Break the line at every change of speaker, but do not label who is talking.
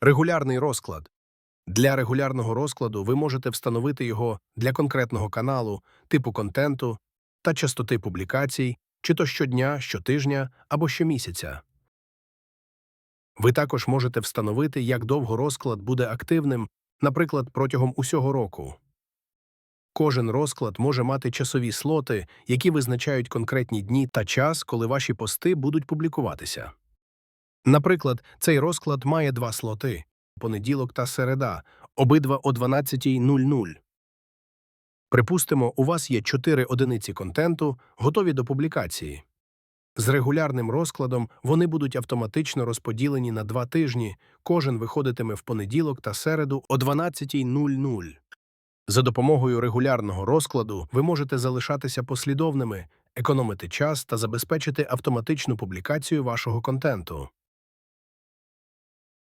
Регулярний розклад. Для регулярного розкладу ви можете встановити його для конкретного каналу, типу контенту та частоти публікацій, чи то щодня, щотижня або щомісяця. Ви також можете встановити, як довго розклад буде активним, наприклад, протягом усього року. Кожен розклад може мати часові слоти, які визначають конкретні дні та час, коли ваші пости будуть публікуватися. Наприклад, цей розклад має два слоти понеділок та середа, обидва о 12.00. Припустимо, у вас є чотири одиниці контенту, готові до публікації. З регулярним розкладом вони будуть автоматично розподілені на два тижні, кожен виходитиме в понеділок та середу о 12.00. За допомогою регулярного розкладу ви можете залишатися послідовними, економити час та забезпечити автоматичну публікацію вашого контенту.